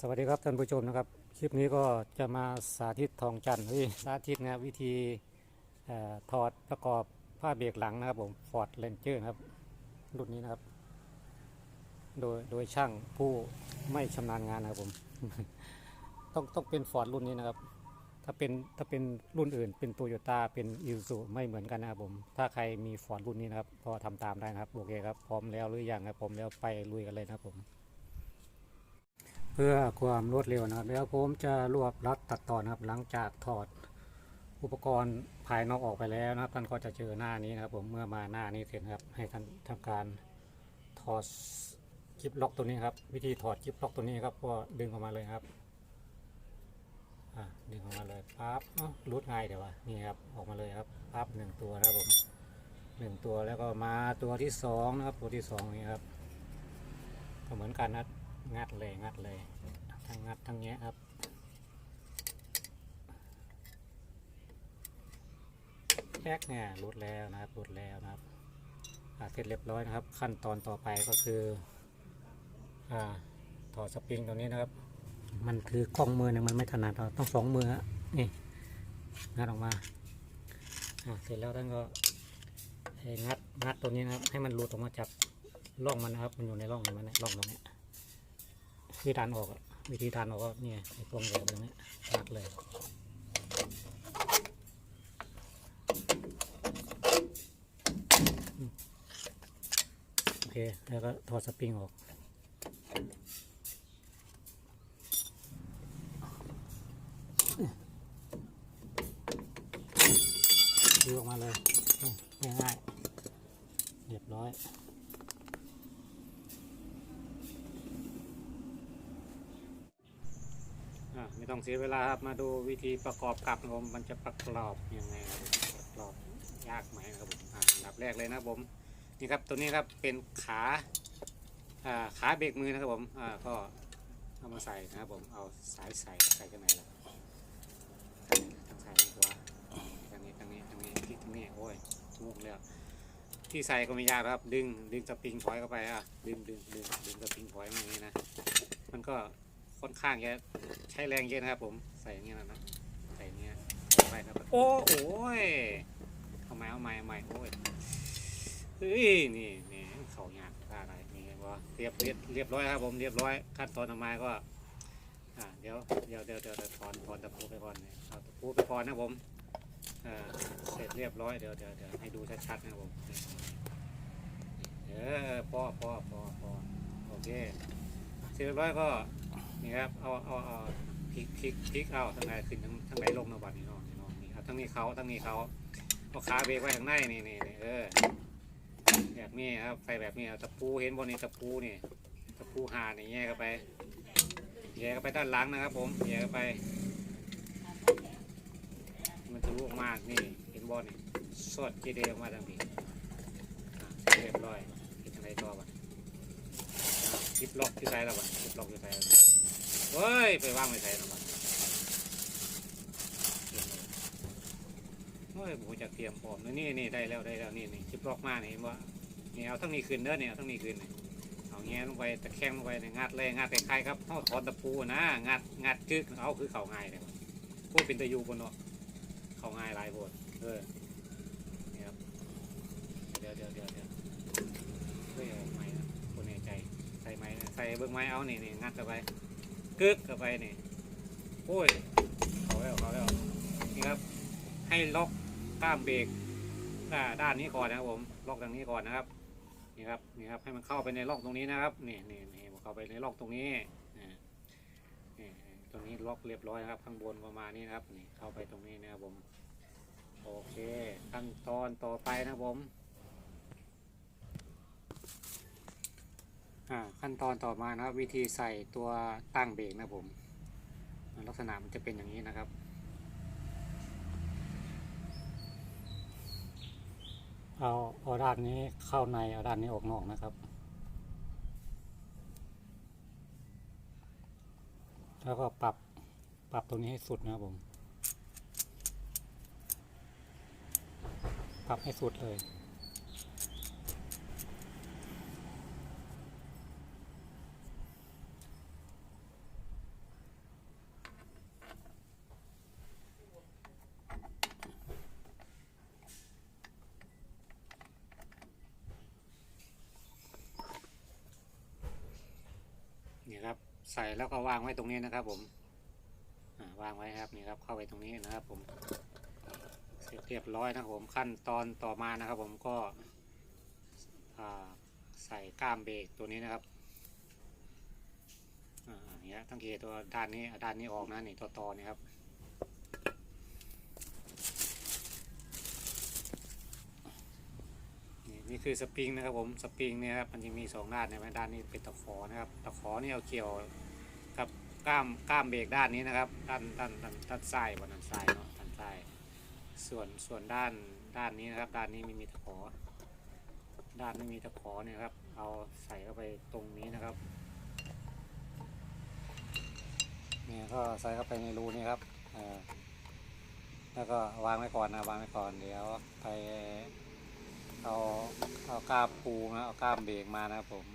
สวัสดีครับท่านผู้ชมนะครับ คลิปนี้ก็จะมาสาธิตทองจันทร์สาธิตนะครับวิธีอถอดประกอบผ้าเบรกหลังนะครับผม Ford Ranger นะครับ รุ่นนี้นะครับ โดยโดยช่างผู้ไม่ชำนาญงานนะครับผม ต้องต้องเป็น Ford รุ่นนี้นะครับ ถ้าเป็นถ้าเป็นรุ่นอื่น เป็นโตโยต้าเป็นอิซูไม่เหมือนกันนะครับผม ถ้าใครมี Ford รุ่นนี้นะครับก็ทำตามได้นะครับโอเคครับพร้อมแล้วหรือยังครับพร้อมแล้วไปลุยกันเลยนะครับผม เพื่อความรวดเร็วนะครับ แล้วผมจะรวบรัดตัดต่อนะครับ หลังจากถอดอุปกรณ์ภายนอกออกไปแล้วนะครับท่านก็จะเจอหน้านี้นะครับ ผมเมื่อมาหน้านี้เสร็จครับ ให้ท่านทำการถอดกิฟล็อกตัวนี้ครับ วิธีถอดกิฟล็อกตัวนี้ครับก็ดึงออกมาเลยครับดึงออกมาเลยปั๊บเอ้ารูดง่ายเดี๋ยววะนี่ครับออกมาเลยครับปั๊บหนึ่งตัวนะครับผมหนึ่งตัวแล้วก็มาตัวที่สองนะครับตัวที่สองนี่ครับก็เหมือนกันนะ งัดเลยงัดเลยทั้งงัดทั้งแงะครับแป๊กเนี่ยรุดแล้วนะครับรุดแล้วนะครับเสร็จเรียบร้อยนะครับ ขั้นตอนต่อไปก็คืออ่าถอดสปริงตรงนี้นะครับ มันคือกล้องมือเนี่ยมันไม่ถนัดเราต้องสองมือฮะนี่งัดออกมาเสร็จแล้วท่านก็ให้งัดงัดตัวนี้นะครับ ให้มันหลุดออกมาจากร่องมันนะครับ มันอยู่ในร่องมันนี่ยร่องตรงนี้ ยวิธีทานออกวิธีทานออกก็เนี่ยไอ้พวงแหวนตรงนี้ตัดเลยโอเค แล้วก็ถอดสปริงออก ดึงออกมาเลยนี่ง่ายๆเรียบร้อย อะไม่ต้อง เสียเวลาครับมาดูวิธีประกอบกับนะครับผมมันจะประกอบยังไงครับประกอบยากไหมครับผมอันดับแรกเลยนะผมนี่ครับตัวนี้ครับเป็นขาขาเบรกมือนะครับผมก็เอามาใส่นะครับผมเอาสายใส่ใส่ข้างในล้วทั้งใส่ทั้งหัวทางนี้ทางนี้ทางนี้ที่ทางนี้โอ้ยทุกแล้วที่ใส่ก็ไม่ยากครับ ดึงดึงสปริงถอยเข้าไปอะดึงดึงดึงดึงสปริงถอยมาอย่างนี้นะมันก็ ค่อนข้างจะใช้แรงเยอะนะครับผมใส่อย่างเงี้ยนะนะใส่อย่างเงี้ยไปครับโอ้โอ้ยเอาไม้เอาไม้เอาไม้โอ้ยเฮ้ยนี่นี่เขาหยาบท่าอะไรนี่ว่าเรียบเรียบเรียบร้อยครับผมเรียบร้อยขั้นตอนต่อมาก็อ่าเดี๋ยวเดี๋ยวเดี๋ยวเดี๋ยวถอนถอนตะปูไปก่อนเนี่ยเอาตะปูไปก่อนนะผมอ่าเสร็จเรียบร้อยเดี๋ยวเดี๋ยวเดี๋ยวให้ดูชัดๆนะครับผมเออพอพอพอพอโอเคเสร็จเรียบร้อยก็ นี่ครับเอาเอาเอาพลิกพลิกพลิกเอาทั้งไหนขึ้นทั้งทั้งไหนลงนะบัดนี่เนาะนี่เนาะนี่ครับทั้งนี้เขาทั้งนี้เขาเอาขาเบรกไว้ข้างในนี่นี่นี่เออแบบนี้ครับไปแบบนี้เอาตะปูเห็นบนนี้ตะปูนี่ตะปูหานี่แยกเข้าไปแยกเข้าไปด้านหลังนะครับ ผมแยกเข้าไป มันจะลูกมากนี่เห็นบอลนี่สดจีเดียวมาทางนี้เรียบร้อยเห็นทางไหนต่อบัดคลิปล็อกที่ใส่แล้วบ่คลิปล็อกที่ใส่ แล้วเฮ้ย ไปว่างไว้ใส่แล้วบ่เฮ้ยผมจะเตรียมพร้อมแล้วนี่นี่ได้แล้วได้แล้วนี่นี่คลิปล็อกมาเนี่เห็นว่านี่ยเอาทั้งนี้ขึ้นเด้อเนี่ยเอาทั้งนี้ขึ้นนี่ยเอาแงะลงไปตะแคงลงไปเนี่ยงัดเลยงัดคล้ายๆครับเขาถอนตะปูนะงัดงัดคือเอาคือเข่าง่ายเลยพวกเป็นตะยูบนเนาะเข่าง่ายหลายโบนเออนี่ครับเดี๋ยวเดี๋ยวเดี๋ยวเดี๋ยวเฮ้ยเอาใหม่นะคนในใจใส่ไม้ใส่เบิ้งไม้เอานี่นี่งัดเข้าไป กึกเข้าไปนี่โอ้ยเขาแล้วเขาแล้วนี่ครับ ให้ล็อกกล้ามเบรกด้านนี้ก่อนนะครับผมล็อกทางนี้ก่อนนะครับนี่ครับนี่ครับให้มันเข้าไปในล็อกตรงนี้นะครับนี่นี่นี่เข้าไปในล็อกตรงนี้อ่านี่ตรงนี้ล็อกเรียบร้อยนะครับ ข้างบนประมาณนี้นะครับนี่เข้าไปตรงนี้นะครับผมโอเคขั้นตอนต่อไปนะครับผม อ่า ขั้นตอนต่อมานะครับ วิธีใส่ตัวตั้งเบรกนะผม ลักษณะมันจะเป็นอย่างนี้นะครับ เอาเอาด้านนี้เข้าในเอาด้านนี้ออกนอกนะครับแล้วก็ปรับปรับตรงนี้ให้สุดนะครับผม ปรับให้สุดเลย ครับ ใส่แล้วก็วางไว้ตรงนี้นะครับผมวางไว้ครับนี่ครับเข้าไปตรงนี้นะครับ ผมเสร็จเรียบร้อยนะครับผมขั้นตอนต่อมานะครับ ผมก็ใส่ก้ามเบรกตัวนี้นะครับอ่าอย่างเงี้ยทั้งเกตตัวด้านนี้ด้านนี้ออกนะนี่ตัวต่อนี่ครับ นี่คือสปริงนะครับผมสปริงเนี่ยครับมันจะมีสองด้านใช่ไหมด้านนี้เป็นตะขอนะครับตะขอนี่เอาเกี่ยวกับก้ามก้ามเบรกด้านนี้นะครับ ด้านด้านด้านด้านซ้ายบนด้านซ้ายเนาะด้านซ้ายส่วนส่วนด้านด้านนี้นะครับ ด้านนี้ไม่มีตะขอ ด้านไม่มีตะขอเนี่ยครับเอาใส่เข้าไปตรงนี้นะครับเนี่ยก็ใส่เข้าไปในรูนี้ครับแล้วก็วางไว้ก่อนนะวางไว้ก่อนเดี๋ยวไป เอาเอาก้ามปูนะเอาก้ามเบรกมานะครับผม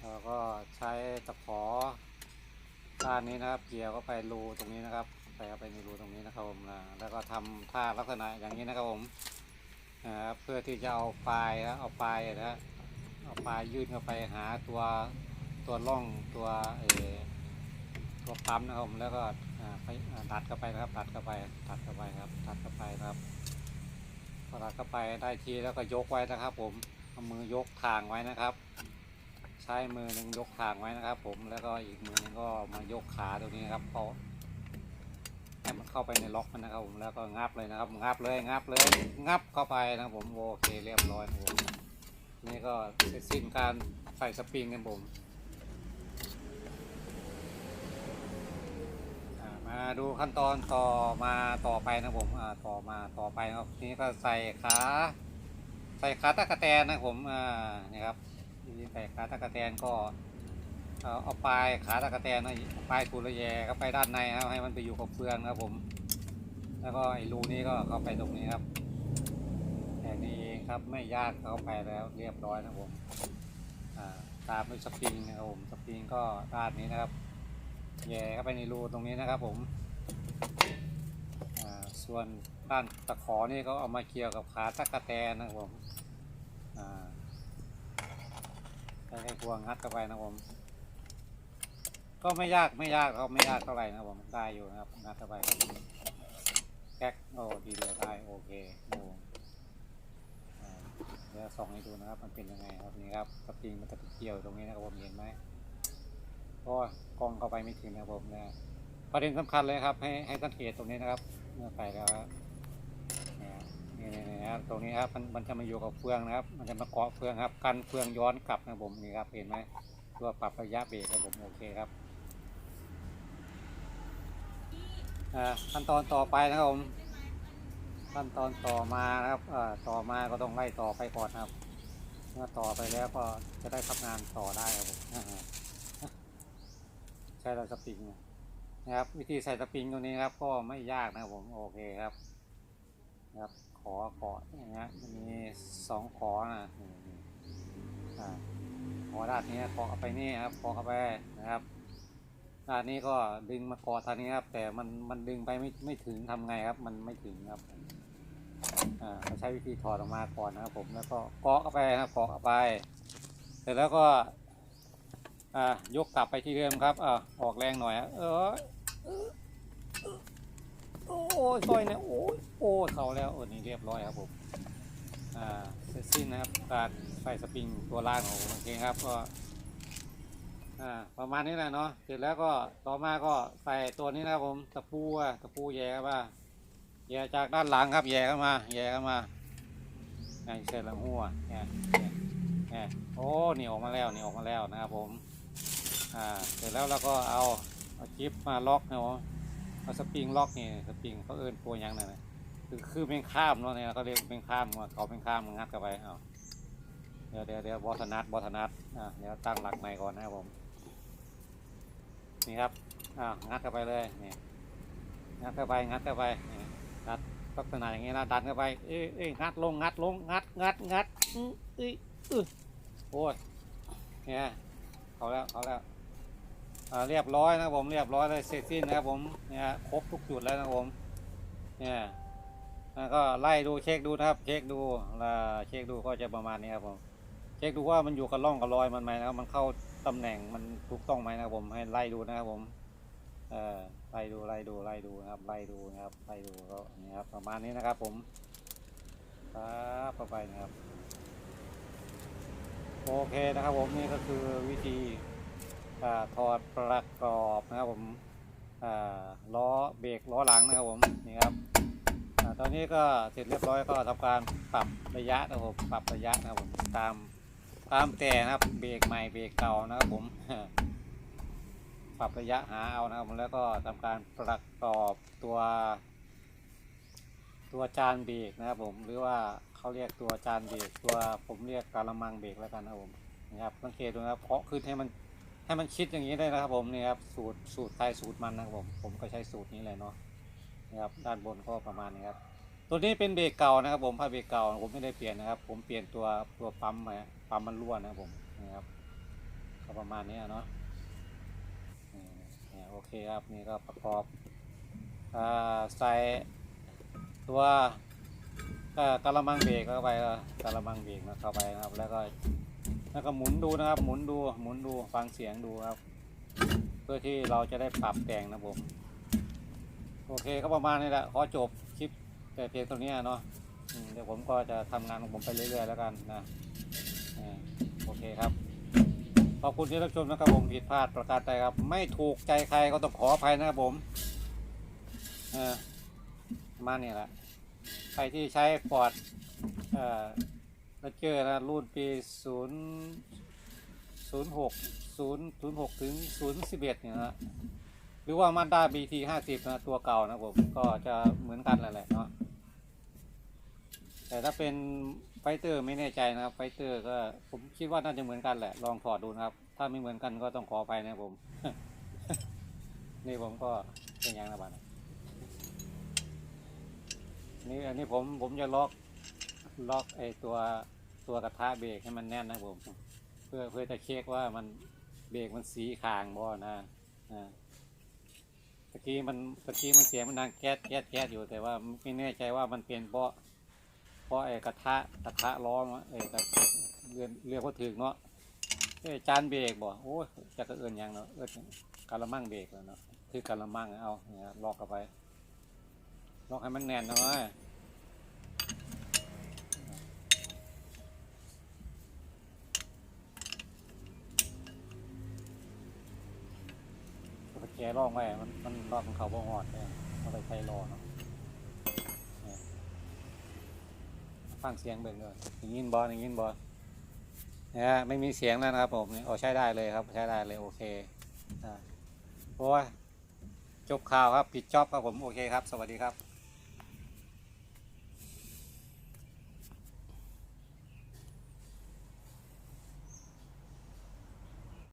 เราก็ใช้ตะขอด้านนี้นะครับ เกี่ยวก็ไปรูตรงนี้นะครับใส่เข้าไปในรูตรงนี้นะครับผมนะแล้วก็ทำท่าลักษณะอย่างนี้นะครับผมนะครับเพื่อที่จะเอาปลายนะเอาปลายนะเอาปลายยื่นเข้าไปหาตัวตัวร่องตัวเอตัวปั๊มนะครับผมแล้วก็ ไปอ่าดัดเข้าไปนะครับดัดเข้าไปดัดเข้าไปครับดัดเข้าไปครับพอดัดเข้าไปได้ทีแล้วก็ยกไว้นะครับ ผมเอามือยกทางไว้นะครับ ใช้มือหนึ่งยกทางไว้นะครับ ผมแล้วก็อีกมือหนึงก็มายกขาตรงนี้ครับเพราะให้มันเข้าไปในล็อกมันนะครับ ผมแล้วก็งับเลยนะครับ งับเลยงับเลย งับเข้าไปนะครับผมโอเคเรียบร้อยนะครับผมนี่ก็เสร็จสิ้นการใส่สปริงกันผม อ่าดูขั้นตอนต่อมาต่อไปนะผมอ่าต่อมาต่อไปนะครับทีนี้ก็ใส่ขาใส่ขาตะกะแตนนะผมอ่านี่ครับนี้ใส่ขาตะกะแตนก็เอาปลายขาตะกะแตนนะปลายกุระแยเข้าไปด้านในครับให้มันไปอยู่กับเฟืองครับผม แล้วก็ไอ้รูนี้ก็เข้าไปตรงนี้ครับแค่นี้เองครับไม่ยากเข้าไปแล้วเรียบร้อยนะผมตามด้วยสปริงนะครับผมสปริงก็ด้านนี้นะครับ แย่เข้าไปในรูตรงนี้นะครับผมส่วนด้านตะขอนี่ก็เอามาเกี่ยวกับขาตะกะแตนนะครับผมใช้ควงงัดเข้าไปนะครับผม ก็ไม่ยากไม่ยากครับไม่ยากเท่าไหร่นะครับผมได้อยู่นะครับงัดเข้าไปแก๊กโอ้ดีเดียวได้โอเคโอ้เดี๋ยวส่องให้ดูนะครับมันเป็นยังไงครับนี่ครับสปริงมันจะเกี่ยวตรงนี้นะครับผมเห็นไหม เพราะว่ากล้องเข้าไปไม่ถึงนะครับผมนะประเด็นสำคัญเลยครับ ให้ให้สังเกตตรงนี้นะครับ เมื่อไปแล้วนี่นี่นี่ครับตรงนี้ครับมันมันจะมาอยู่กับเฟืองนะครับ มันจะมาเกาะเฟืองครับ กันเฟืองย้อนกลับนะครับผมนี่ครับเห็นไหมตัวปรับระยะเบรกครับผมโอเคครับขั้นตอนต่อไปนะครับผมขั้นตอนต่อมานะครับต่อมาก็ต้องไล่ต่อไปก่อนครับ เมื่อต่อไปแล้วก็จะได้ทำงานต่อได้ครับผม ใช้เราสปริงนะครับ วิธีใส่สปริงตัวนี้ครับ ก็ไม่ยากนะครับผมโอเคครับนะครับ ขอขออย่างเงี้ยมีสองขอนะนี่นี่อ่าขอด้านนี้ขอเข้าไปนี่ครับขอเข้าไปนะครับด้านนี้ก็ดึงมาเกาะทางนี้ครับ แต่มันมันดึงไปไม่ไม่ถึงทำไงครับ มันไม่ถึงครับอ่าเราใช้วิธีถอดออกมาก่อนนะครับผมแล้วก็เกาะเข้าไปนะครับเกาะเข้าไป เสร็จแล้วก็ อ่ายกกลับไปที่เดิมครับอ่าออกแรงหน่อยเออโอ้ยซอยเนี่ยโอ้ยโอ้ยเขาแล้วเออนี่เรียบร้อยครับผมอ่าเสร็จสิ้นนะครับการใส่สปริงตัวล่างของโอเคครับก็อ่าประมาณนี้แหละเนาะเสร็จแล้วก็ต่อมาก็ใส่ตัวนี้นะครับผมตะปูอะตะปูแย่เข้ามาแย่จากด้านหลังครับแย่เข้ามาแย่เข้ามาไงเสร็จแล้วหัวนี่ยเนี่ยเนี่ยโอ้นี่ออกมาแล้วนี่ออกมาแล้วนะครับผม อ่าเสร็จแล้วเราก็เอาเอาจิ๊บมาล็อกนะผมเอาสปริงล็อกนี่สปริงเขาเอินตัวยังนั่นนะคือคือเป็นข้ามเนาะเนี่ยเขาเรียกเป็นข้ามว่าเขาเป็นข้ามงัดเข้าไปเอาเดี๋ยวเดี๋ยวเดี๋ยวบอสนัดบอสนัดอ่าเดี๋ยวตั้งหลักใหม่ก่อนนะครับผมนี่ครับอ่างัดเข้าไปเลยนี่งัดเข้าไปงัดเข้าไปนี่งัดลักษณะอย่างนี้นะดันเข้าไปเอ้ยเอ้ยงัดลงงัดลงงัดงัดงัดอื้อเอ้ยอื้อโอ้ยเนี่ยเขาแล้วเขาแล้ว เรียบร้อยนะผมเรียบร้อยเลยเสร็จสิ้นนะครับผมเนี่ยครบทุกจุดแล้วนะผมเนี่ยแล้วก็ไล่ดูเช็คดูนะครับ เช็คดูแล้วเช็คดูก็จะประมาณนี้ครับผมเช็คดูว่ามันอยู่กับร่องกับรอยมันไหมนะครับมันเข้าตำแหน่งมันถูกต้องไหมนะครับผมให้ไล่ดูนะครับผมเออไล่ดูไล่ดูไล่ดูนะครับไล่ดูนะครับไล่ดูก็นี่ครับประมาณนี้นะครับผมครับเข้าไปนะครับโอเคนะครับผมนี่ก็คือวิธี ถอดประกอบนะครับผมล้อเบรกล้อหลังนะครับผมนี่ครับอตอนนี้ก็เสร็จเรียบร้อยก็ทำการปรับระยะนะครับผมปรับระยะนะครับผมตามตามแต่นะครับเบรกใหม่เบรกเก่านะครับผมปรับระยะหาเอานะครับผมแล้วก็ทำการประกอบตัว ตัวจานเบรกนะครับผมหรือว่าเขาเรียกตัวจานเบรกตัวผมเรียกการะมังเบรกแล้วกันนะครับผมนะครับสังเกตดูนะครับเคาะขึ้นให้มัน ให้มันชิดอย่างนี้ได้นะครับผมนี่ครับสูตรสูตรใครสูตรมันนะครับผมผมก็ใช้สูตรนี้เลยเนาะนะครับด้านบนก็ประมาณนี้ครับตัวนี้เป็นเบรกเก่านะครับ ผมผ้าเบรกเก่าผมไม่ได้เปลี่ยนนะครับ ผมเปลี่ยนตัวตัวปั๊มมาปั๊มมันรั่วนะครับผมนะครับก็ประมาณนี้เนาะนี่เนี่ยโอเคครับนี่ก็ประกอบอ่าใส่ตัวก็กระมังเบรกเข้าไปก็กระมังเบรกนะเข้าไปนะครับ แล้วก็ แล้วก็หมุนดูนะครับ หมุนดู หมุนดู ฟังเสียงดูครับ เพื่อที่เราจะได้ปรับแต่งนะผม โอเคก็ประมาณนี้แหละ ขอจบคลิปแต่เพียงเท่านี้เนาะเดี๋ยวผมก็จะทำงานของผมไปเรื่อยๆแล้วกันนะโอเคครับ ขอบคุณที่รับชมนะครับผมผิดพลาดประการใดครับ ไม่ถูกใจใครก็ต้องขออภัยนะครับผมเออมาณนี้แหละ ใครที่ใช้ฟอร์ด เอ่อแล้วเจอนะรุ่นปีศูนย์ศูนย์หกศูนย์ศูนย์หกถึงศูนย์สิบเอ็ดเนี่ยนะหรือว่ามาด้าบีทีห้าสิบนะตัวเก่านะผมก็จะเหมือนกันแหละเนาะแต่ถ้าเป็นไฟเตอร์ไม่แน่ใจนะครับไฟเตอร์ก็ผมคิดว่าน่าจะเหมือนกันแหละ ลองถอดดูนะครับ ถ้าไม่เหมือนกันก็ต้องขอไปนะผม นี่ผมก็เป็นยังนะบ้านนี่อันนี้ผมผมจะล็อกล็อกไอตัว ตัวกระทะเบรกให้มันแน่นนะผม เพื่อเพื่อจะเช็คว่ามันเบรกมันสีคางบ่นะอ่าตะกี้มันตะกี้มันเสียงมันดังแก๊สแก๊สแก๊สอยู่แต่ว่าไม่แน่ใจว่ามันเป็นเพราะเพราะไอ้กระทะกระทะล้อมนเอ้ยกระเรียนเรียกว่าถึงเนาะเอ้ยจานเบรกบ่โอ้จะกระเอินยังเนาะเอินกะละมังเบรกแล้วเนาะคือกะละมังเอาเนี่ยลอกเข้าไปลอกให้มันแน่นนะเว้ย แกะร่องไว้มันมันรอดของเขาบ่หอดเนี่ยเอาไปใช้รอเนาะฟังเสียงเบิ่งเลยอย่างนี้บอลอย่างนี้บอลนะไม่มีเสียงแล้วนะครับผมโอ้ใช้ได้เลยครับใช้ได้เลยโอเคอ่าโอ้ยจบข่าวครับ ผิดจอบครับผม โอเคครับ สวัสดีครับ